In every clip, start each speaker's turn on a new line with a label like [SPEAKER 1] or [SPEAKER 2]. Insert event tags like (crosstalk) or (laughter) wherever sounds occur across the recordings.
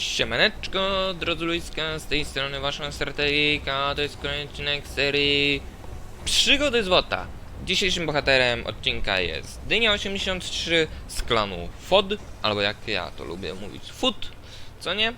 [SPEAKER 1] Siemaneczko, drodzy ludzka, z tej strony wasza strategika, to jest kolejny odcinek serii Przygody Złota. Dzisiejszym bohaterem odcinka jest Dynia 83 z klanu FOD, albo jak ja to lubię mówić, FUT, co nie?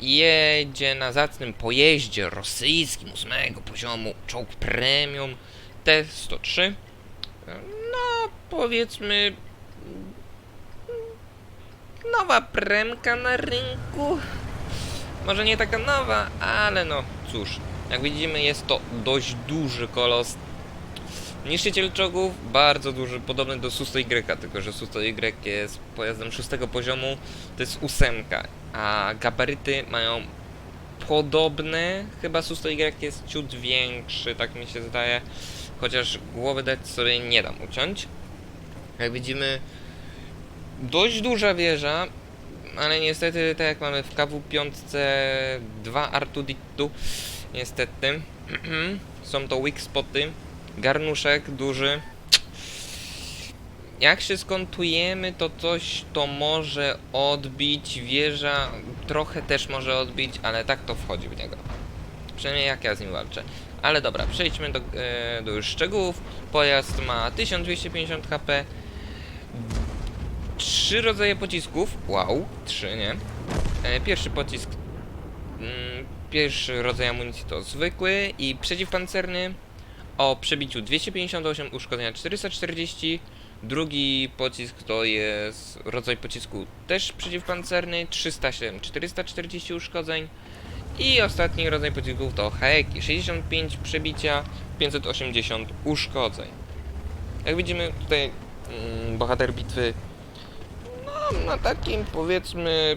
[SPEAKER 1] Jedzie na zacnym pojeździe rosyjskim 8 poziomu czołg premium T-103. No, powiedzmy, nowa premka na rynku. Może nie taka nowa, ale no cóż. Jak widzimy jest to dość duży kolos. Niszczyciel bardzo duży, podobny do Susto Y, tylko że Susto Y jest pojazdem szóstego poziomu, to jest ósemka, a gabaryty mają podobne, chyba Susto Y jest ciut większy, tak mi się zdaje, chociaż głowy dać sobie nie dam uciąć. Jak widzimy, dość duża wieża, ale niestety, tak jak mamy w KW5 2 Artuditu, niestety, (clears throat) są to weak spoty, garnuszek duży. Jak się skontujemy, to coś to może odbić, wieża trochę też może odbić, ale tak to wchodzi w niego. Przynajmniej jak ja z nim walczę. Ale dobra, przejdźmy do, e, do już szczegółów. Pojazd ma 1250 HP, trzy rodzaje pocisków. Wow, trzy, nie? E, pierwszy pocisk. Mm, pierwszy rodzaj amunicji to zwykły i przeciwpancerny o przebiciu 258, uszkodzenia 440. Drugi pocisk to jest rodzaj pocisku też przeciwpancerny 307, 440 uszkodzeń. I ostatni rodzaj pocisków to Haeki 65 przebicia, 580 uszkodzeń. Jak widzimy tutaj mm, bohater bitwy no, na takim powiedzmy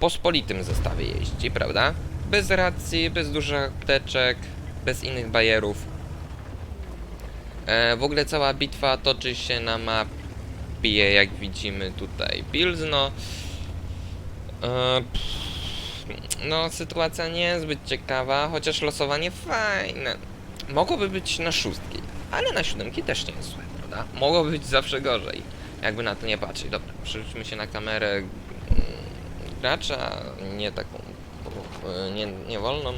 [SPEAKER 1] pospolitym zestawie jeździ, prawda? Bez racji, bez dużych apteczek, bez innych bajerów. E, w ogóle cała bitwa toczy się na mapie, jak widzimy tutaj, Pilzno. E, no, sytuacja niezbyt ciekawa, chociaż losowanie fajne. Mogłoby być na szóstki, ale na siódemki też nie jest złe, prawda? Mogłoby być zawsze gorzej jakby na to nie patrzeć. Dobra, przerzućmy się na kamerę mm, gracza, nie taką, e, nie, nie wolną.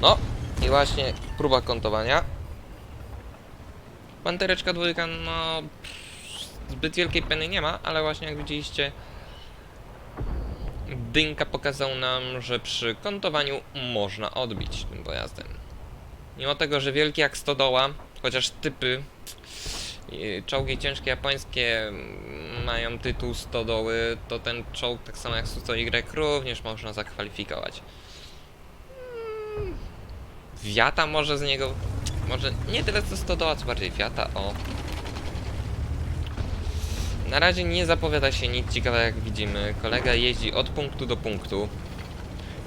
[SPEAKER 1] No i właśnie próba kontowania. Pantereczka dwójka, no zbyt wielkiej peny nie ma, ale właśnie jak widzieliście Dynka pokazał nam, że przy kontowaniu można odbić tym pojazdem. Mimo tego, że wielki jak stodoła, chociaż typy czołgi ciężkie japońskie mają tytuł stodoły, to ten czołg, tak samo jak Suco Y, również można zakwalifikować. Mm, Wiata może z niego... Może nie tyle co stodoła, co bardziej Wiata, o. Na razie nie zapowiada się nic ciekawego, jak widzimy. Kolega jeździ od punktu do punktu.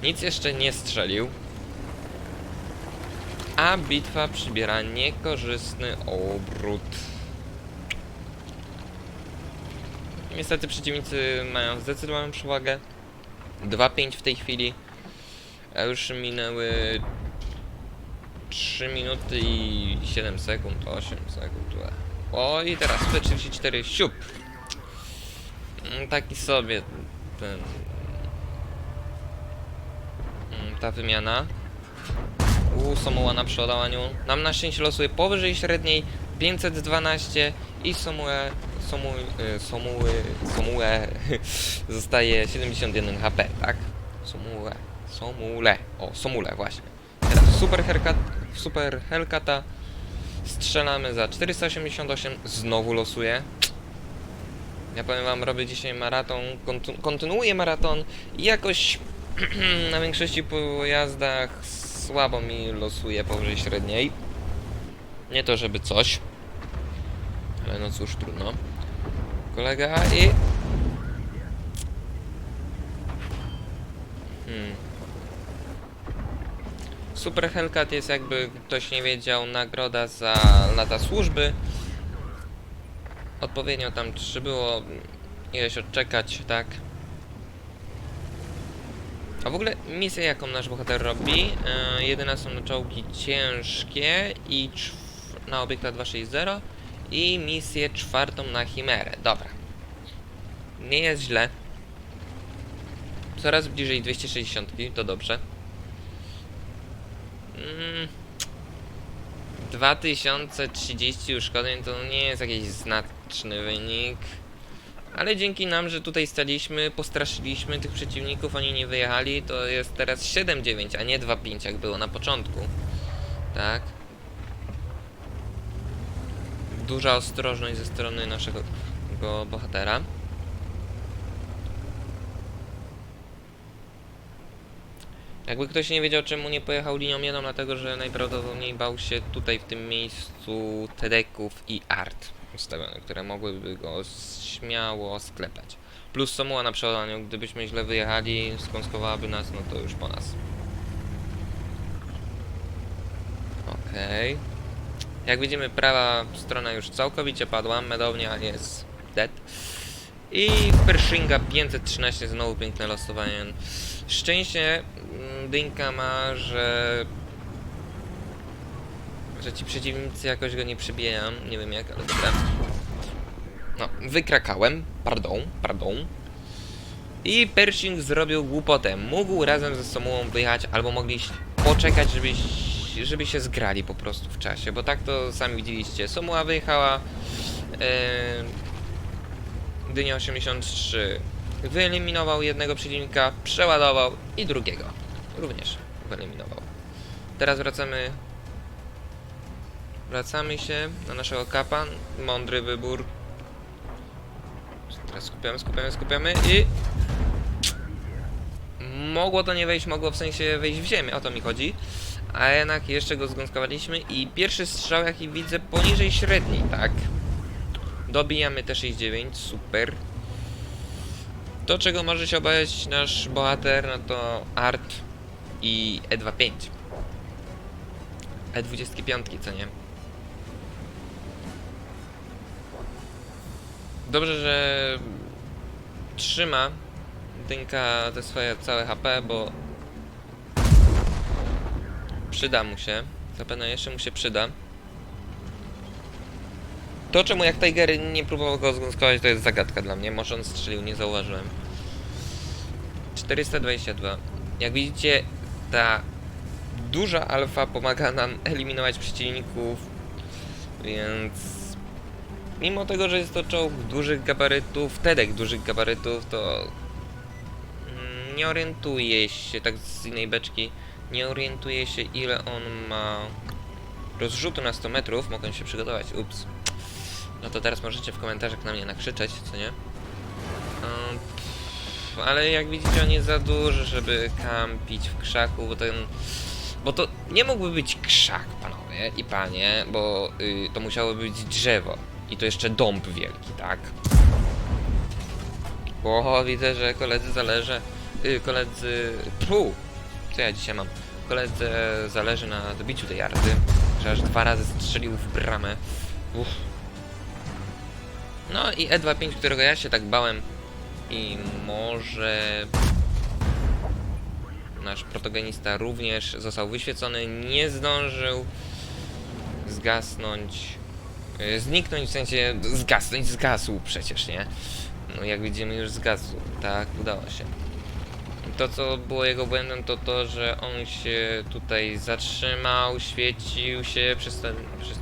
[SPEAKER 1] Nic jeszcze nie strzelił. A bitwa przybiera niekorzystny obrót. Niestety przeciwnicy mają zdecydowaną przewagę. 2-5 w tej chwili. A już minęły 3 minuty i 7 sekund, 8 sekund. O i teraz 134 siup. Mm, Taki sobie ten mm, ta wymiana. U Somuła na przeładowaniu. Nam na szczęście losuje powyżej średniej 512 i Somue Somu, y, Somuły, Somue (laughs) zostaje 71 HP, tak? Somue, Somule, o Somule właśnie. Teraz super Hellcat, super Hellcata strzelamy za 488, znowu losuje. Ja powiem wam, robię dzisiaj maraton, kontu- kontynuuję maraton i jakoś (clears throat) na większości pojazdach słabo mi losuje powyżej średniej. Nie to, żeby coś. Ale no cóż, trudno. Kolega i... Hmm. Super Hellcat jest jakby ktoś nie wiedział nagroda za lata służby. Odpowiednio tam trzy było ileś odczekać, tak? A w ogóle misja jaką nasz bohater robi, e, jedyna są czołgi ciężkie i na obiektach 260 i misję czwartą na Chimerę. Dobra. Nie jest źle. Coraz bliżej 260, to dobrze. Mm. 2030 uszkodzeń to nie jest jakiś znaczny wynik. Ale dzięki nam, że tutaj staliśmy, postraszyliśmy tych przeciwników, oni nie wyjechali, to jest teraz 7-9, a nie 2-5 jak było na początku. Tak. Duża ostrożność ze strony naszego go bohatera. Jakby ktoś nie wiedział czemu nie pojechał linią jedną, dlatego że najprawdopodobniej bał się tutaj w tym miejscu tedeków i art ustawione, które mogłyby go śmiało sklepać. Plus Samuła na przeładaniu, gdybyśmy źle wyjechali, skąskowałaby nas, no to już po nas. Okej. Jak widzimy, prawa strona już całkowicie padła, medownia jest dead. I Pershinga 513, znowu piękne losowanie. Szczęście mm, Dynka ma, że że ci przeciwnicy jakoś go nie przybijają, nie wiem jak, ale dobra. No, wykrakałem, pardon, pardon. I Pershing zrobił głupotę. Mógł razem ze Somułą wyjechać, albo mogli poczekać, żeby, żeby się zgrali po prostu w czasie, bo tak to sami widzieliście. Somuła wyjechała, e, Dynia 83 wyeliminował jednego przeciwnika, przeładował i drugiego również wyeliminował. Teraz wracamy wracamy się na naszego kapa. Mądry wybór. Teraz skupiamy, skupiamy, skupiamy i mogło to nie wejść, mogło w sensie wejść w ziemię, o to mi chodzi. A jednak jeszcze go zgąskowaliśmy i pierwszy strzał jaki widzę poniżej średniej, tak. Dobijamy te 6-9, super. To, czego może się obawiać nasz bohater, no to Art i E E25. E25, co nie? Dobrze, że trzyma Dynka te swoje całe HP, bo przyda mu się. Zapewne jeszcze mu się przyda. To czemu jak Tiger nie próbował go zgąskować to jest zagadka dla mnie. Może on strzelił, nie zauważyłem. 422. Jak widzicie, ta duża alfa pomaga nam eliminować przeciwników, więc mimo tego, że jest to czołg dużych gabarytów, Tedek dużych gabarytów, to mm, nie orientuje się, tak z innej beczki, nie orientuje się ile on ma rozrzutu na 100 metrów, mogę się przygotować, ups. No to teraz możecie w komentarzach na mnie nakrzyczeć, co nie? Ale jak widzicie on jest za duży, żeby kampić w krzaku, bo ten... Bo to nie mógłby być krzak, panowie i panie, bo y, to musiało być drzewo. I to jeszcze dąb wielki, tak? O, widzę, że koledzy zależy... Y, koledzy... Pfu! Co ja dzisiaj mam? Koledze zależy na dobiciu tej arty, że aż dwa razy strzelił w bramę. Uff. No i E25, którego ja się tak bałem i może nasz protagonista również został wyświecony, nie zdążył zgasnąć, yy, zniknąć w sensie zgasnąć, zgasł przecież, nie? No jak widzimy już zgasł, tak, udało się. To co było jego błędem to to, że on się tutaj zatrzymał, świecił się przez ten, przez,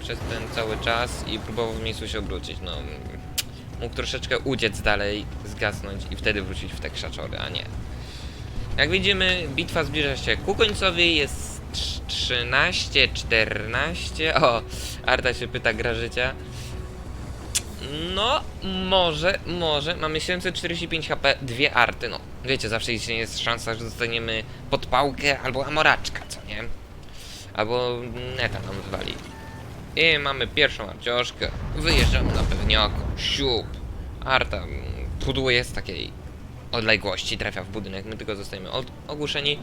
[SPEAKER 1] przez ten cały czas i próbował w miejscu się obrócić, no mógł troszeczkę uciec dalej, zgasnąć i wtedy wrócić w te krzaczory, a nie. Jak widzimy, bitwa zbliża się ku końcowi, jest 13-14. O, Arta się pyta, gra życia. No, może, może. Mamy 745 HP, dwie arty, no. Wiecie, zawsze jest szansa, że dostaniemy podpałkę albo amoraczka, co nie? Albo neta nam wywali. I mamy pierwszą arcioszkę. Wyjeżdżamy na pewnioko. Siup. Arta mm, pudłuje z takiej odległości, trafia w budynek. My tylko zostajemy ogłuszeni.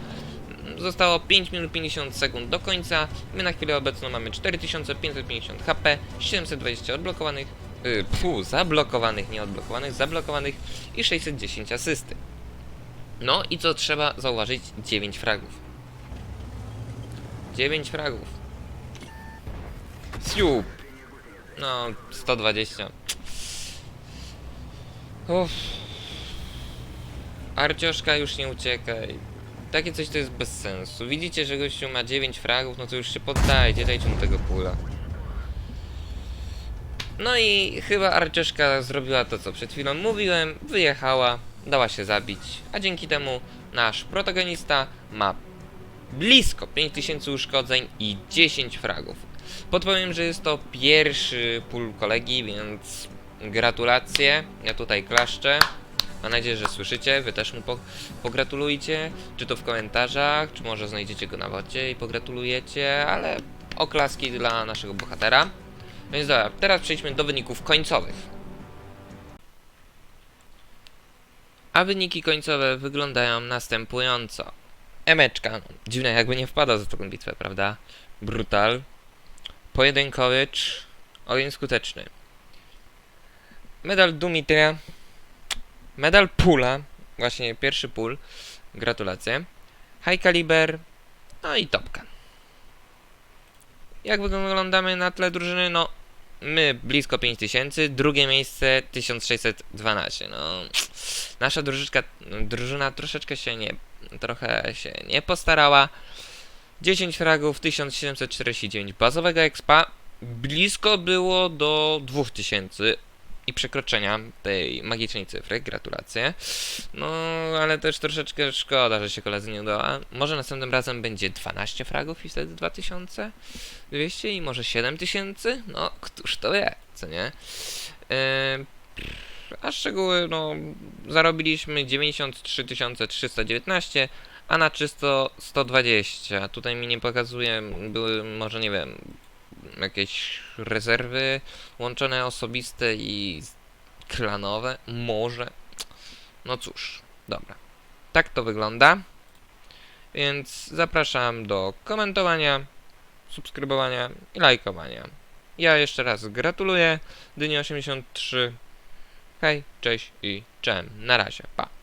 [SPEAKER 1] Zostało 5 minut 50 sekund do końca. My na chwilę obecną mamy 4550 HP, 720 odblokowanych, yy, zablokowanych, nie odblokowanych, zablokowanych i 610 asysty. No i co trzeba zauważyć? 9 fragów. 9 fragów. Siup. No, 120. Uff. Arcioszka już nie uciekaj. Takie coś to jest bez sensu. Widzicie, że gościu ma 9 fragów, no to już się poddajcie, dajcie mu tego pula. No i chyba Arcioszka zrobiła to, co przed chwilą mówiłem, wyjechała, dała się zabić, a dzięki temu nasz protagonista ma blisko 5000 uszkodzeń i 10 fragów. Podpowiem, że jest to pierwszy pól kolegi, więc gratulacje. Ja tutaj klaszczę. Mam nadzieję, że słyszycie. Wy też mu po pogratulujcie. Czy to w komentarzach, czy może znajdziecie go na wocie i pogratulujecie, ale oklaski dla naszego bohatera. Więc dobra, teraz przejdźmy do wyników końcowych. A wyniki końcowe wyglądają następująco. Emeczka, no, dziwne jakby nie wpada za taką bitwę, prawda? Brutal. Pojedynkowicz. Ogień skuteczny. Medal Dumitria. Medal Pula. Właśnie pierwszy pól. Gratulacje. High Caliber. No i topka. Jak wyglądamy na tle drużyny? No, my blisko 5000, drugie miejsce 1612. No, nasza drużyczka, drużyna troszeczkę się nie, trochę się nie postarała. 10 fragów, 1749 bazowego expa. Blisko było do 2000 i przekroczenia tej magicznej cyfry. Gratulacje. No, ale też troszeczkę szkoda, że się koledzy nie udało. Może następnym razem będzie 12 fragów i wtedy 2200 i może 7000? No, któż to wie, co nie? Yy, a szczegóły, no, zarobiliśmy 93 319, a na czysto 120. Tutaj mi nie pokazuje, były może, nie wiem, jakieś rezerwy łączone osobiste i klanowe, może. No cóż, dobra. Tak to wygląda. Więc zapraszam do komentowania, subskrybowania i lajkowania. Ja jeszcze raz gratuluję. Dyni 83. Hej, cześć i czem. Na razie. Pa.